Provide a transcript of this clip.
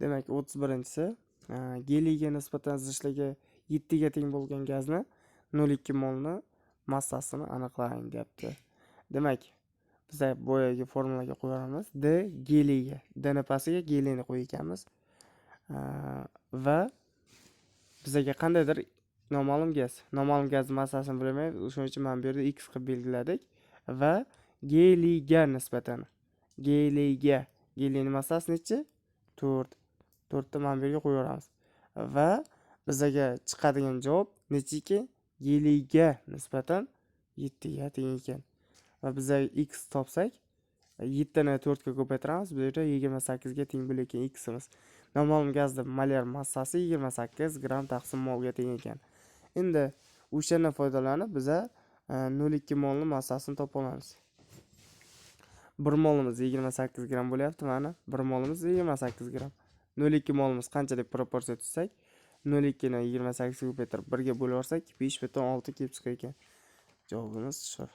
demak o'ttiz birinchisi. Geliga nisbatan zichligi yettiga teng bo'lgan gazni nol ikki molni massasini aniqlang deyapti demak biza boyagi formulaga qo'yamiz d geliga dni pastiga geliyni qo'yganmiz. Va bizaga qandaydir noma'lum gaz noma'lum gazni massasini bilmaymiz shuning uchun mana bu x qilib belgiladik. Va geliyga nisbatan geliyga geliyni massasi nechi? To'rt to'rtta mana bu yerga qo'yaveramiz va bizaga chiqadigan javob nechiki? Yiliga nisbatan yettiga teng ekan. Va biza x topsak yettini to'rtga ko'paytiramiz. Bu yerda yigirma sakkizga teng bo'lar ekan ximiz. Noma'lum gazni molyar massasi yigirma sakkiz gramm taqsim molga teng ekan. Endi o'shandan foydalanib biza e, nol ikki molni massasini topa olamiz. Bir molimiz yigirma sakkiz gramm bo'lyapti mana. Bir molimiz yigirma sakkiz gramm nol ikki molimiz qancha deb proporsiya tuzsak nol ikkini yigirma sakkizga ko'paytirib birga bo'lib yuborsak besh butun olti kelib chiqar ekan javobimiz shu